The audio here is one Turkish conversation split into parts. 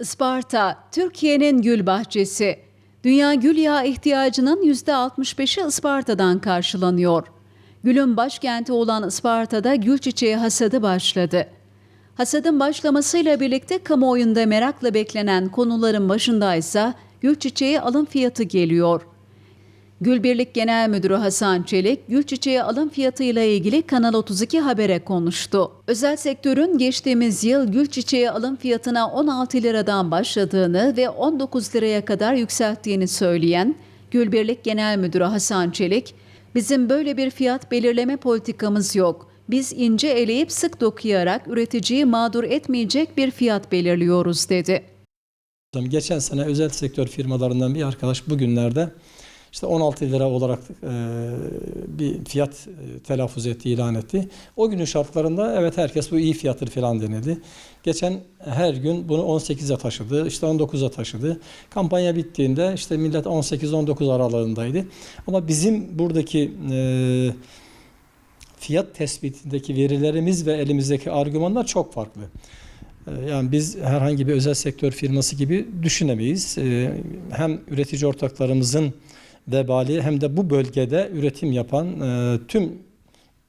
Isparta, Türkiye'nin gül bahçesi. Dünya gül yağı ihtiyacının %65'i Isparta'dan karşılanıyor. Gülün başkenti olan Isparta'da gül çiçeği hasadı başladı. Hasadın başlamasıyla birlikte kamuoyunda merakla beklenen konuların başındaysa gül çiçeği alım fiyatı geliyor. Gülbirlik Genel Müdürü Hasan Çelik, gül çiçeği alım fiyatıyla ilgili Kanal 32 Haber'e konuştu. Özel sektörün geçtiğimiz yıl gül çiçeği alım fiyatına 16 liradan başladığını ve 19 liraya kadar yükselttiğini söyleyen Gülbirlik Genel Müdürü Hasan Çelik, bizim böyle bir fiyat belirleme politikamız yok. Biz ince eleyip sık dokuyarak üreticiyi mağdur etmeyecek bir fiyat belirliyoruz dedi. Geçen sene özel sektör firmalarından bir arkadaş bugünlerde işte 16 lira olarak e, bir fiyat e, telaffuz etti, ilan etti. O günün şartlarında evet herkes bu iyi fiyattır falan denildi. Geçen her gün bunu 18'e taşıdı, işte 19'a taşıdı. Kampanya bittiğinde işte millet 18-19 aralığındaydı. Ama bizim buradaki e, fiyat tespitindeki verilerimiz ve elimizdeki argümanlar çok farklı. Yani biz herhangi bir özel sektör firması gibi düşünemeyiz. Hem üretici ortaklarımızın vebali hem de bu bölgede üretim yapan e, tüm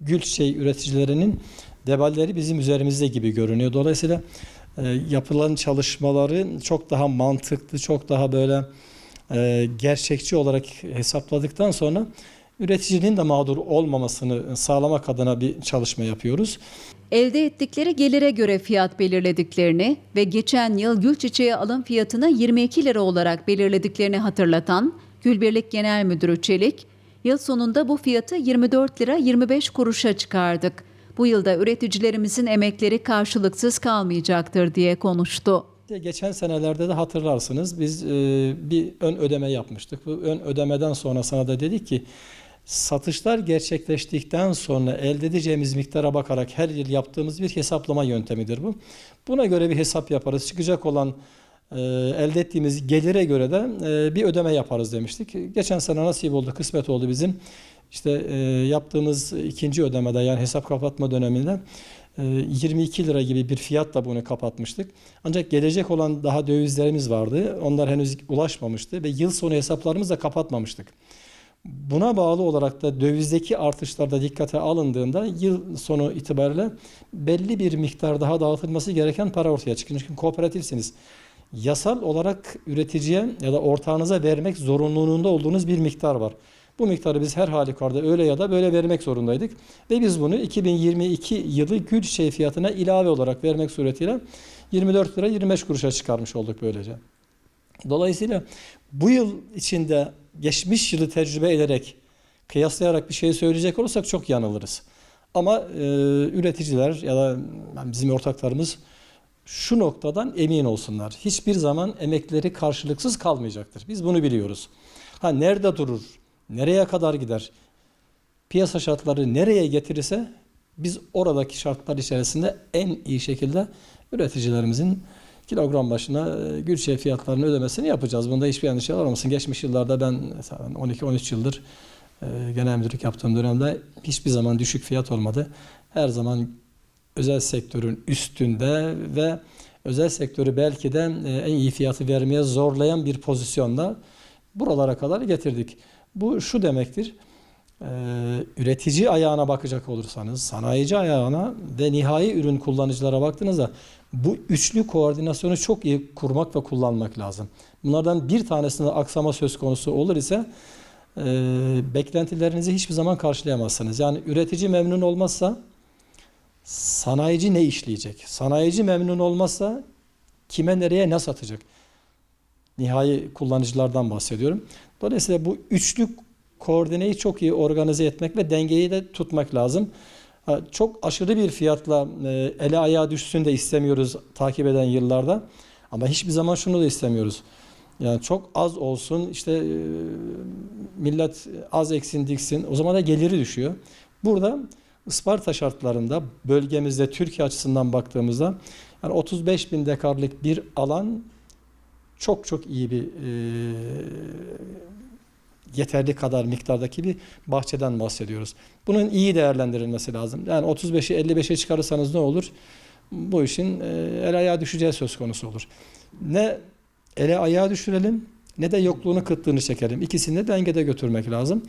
gül çiçeği üreticilerinin veballeri bizim üzerimizde gibi görünüyor. Dolayısıyla e, yapılan çalışmaları çok daha mantıklı, çok daha böyle e, gerçekçi olarak hesapladıktan sonra üreticinin de mağdur olmamasını sağlamak adına bir çalışma yapıyoruz. Elde ettikleri gelire göre fiyat belirlediklerini ve geçen yıl gül çiçeği alım fiyatını 22 lira olarak belirlediklerini hatırlatan Gülbirlik Genel Müdürü Çelik, yıl sonunda bu fiyatı 24 lira 25 kuruşa çıkardık. Bu yılda üreticilerimizin emekleri karşılıksız kalmayacaktır diye konuştu. Geçen senelerde de hatırlarsınız biz e, bir ön ödeme yapmıştık. Bu ön ödemeden sonra sana da dedik ki satışlar gerçekleştikten sonra elde edeceğimiz miktara bakarak her yıl yaptığımız bir hesaplama yöntemidir bu. Buna göre bir hesap yaparız. Çıkacak olan elde ettiğimiz gelire göre de e, bir ödeme yaparız demiştik. Geçen sene nasip oldu, kısmet oldu bizim. İşte e, yaptığımız ikinci ödemede yani hesap kapatma döneminde e, 22 lira gibi bir fiyatla bunu kapatmıştık. Ancak gelecek olan daha dövizlerimiz vardı. Onlar henüz ulaşmamıştı ve yıl sonu hesaplarımızı da kapatmamıştık. Buna bağlı olarak da dövizdeki artışlarda dikkate alındığında yıl sonu itibariyle belli bir miktar daha dağıtılması gereken para ortaya çıkıyor. Çünkü kooperatifsiniz. Yasal olarak üreticiye ya da ortağınıza vermek zorunluluğunda olduğunuz bir miktar var. Bu miktarı biz her halükarda öyle ya da böyle vermek zorundaydık. Ve biz bunu 2022 yılı gül çiçeği fiyatına ilave olarak vermek suretiyle 24 lira 25 kuruşa çıkarmış olduk böylece. Dolayısıyla bu yıl içinde geçmiş yılı tecrübe ederek kıyaslayarak bir şey söyleyecek olursak çok yanılırız. Ama e, üreticiler ya da bizim ortaklarımız şu noktadan emin olsunlar. Hiçbir zaman emekleri karşılıksız kalmayacaktır. Biz bunu biliyoruz. Ha nerede durur? Nereye kadar gider? Piyasa şartları nereye getirirse biz oradaki şartlar içerisinde en iyi şekilde üreticilerimizin kilogram başına e, gül çiçeği fiyatlarını ödemesini yapacağız. Bunda hiçbir endişe olmasın. Geçmiş yıllarda ben 12-13 yıldır e, genel müdürlük yaptığım dönemde hiçbir zaman düşük fiyat olmadı. Her zaman özel sektörün üstünde ve özel sektörü belki de e, en iyi fiyatı vermeye zorlayan bir pozisyonda buralara kadar getirdik. Bu şu demektir. Ee, üretici ayağına bakacak olursanız, sanayici ayağına ve nihai ürün kullanıcılara baktığınızda bu üçlü koordinasyonu çok iyi kurmak ve kullanmak lazım. Bunlardan bir tanesinde aksama söz konusu olur ise e, beklentilerinizi hiçbir zaman karşılayamazsınız. Yani üretici memnun olmazsa sanayici ne işleyecek? Sanayici memnun olmazsa kime nereye ne satacak? Nihai kullanıcılardan bahsediyorum. Dolayısıyla bu üçlü koordineyi çok iyi organize etmek ve dengeyi de tutmak lazım. Çok aşırı bir fiyatla e, ele ayağa düşsün de istemiyoruz takip eden yıllarda. Ama hiçbir zaman şunu da istemiyoruz. Yani çok az olsun işte e, millet az eksin diksin o zaman da geliri düşüyor. Burada Isparta şartlarında bölgemizde Türkiye açısından baktığımızda yani 35 bin dekarlık bir alan çok çok iyi bir e, yeterli kadar miktardaki bir bahçeden bahsediyoruz. Bunun iyi değerlendirilmesi lazım. Yani 35'i 55'e çıkarırsanız ne olur? bu işin e, el ayağa düşeceği söz konusu olur. Ne ele ayağa düşürelim ne de yokluğunu kıtlığını çekelim. İkisini de dengede götürmek lazım.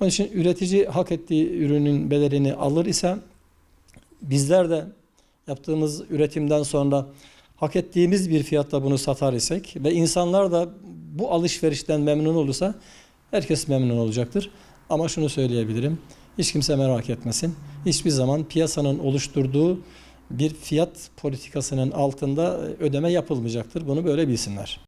Onun için üretici hak ettiği ürünün bedelini alır ise bizler de yaptığımız üretimden sonra hak ettiğimiz bir fiyatta bunu satar isek ve insanlar da bu alışverişten memnun olursa herkes memnun olacaktır. Ama şunu söyleyebilirim. Hiç kimse merak etmesin. Hiçbir zaman piyasanın oluşturduğu bir fiyat politikasının altında ödeme yapılmayacaktır. Bunu böyle bilsinler.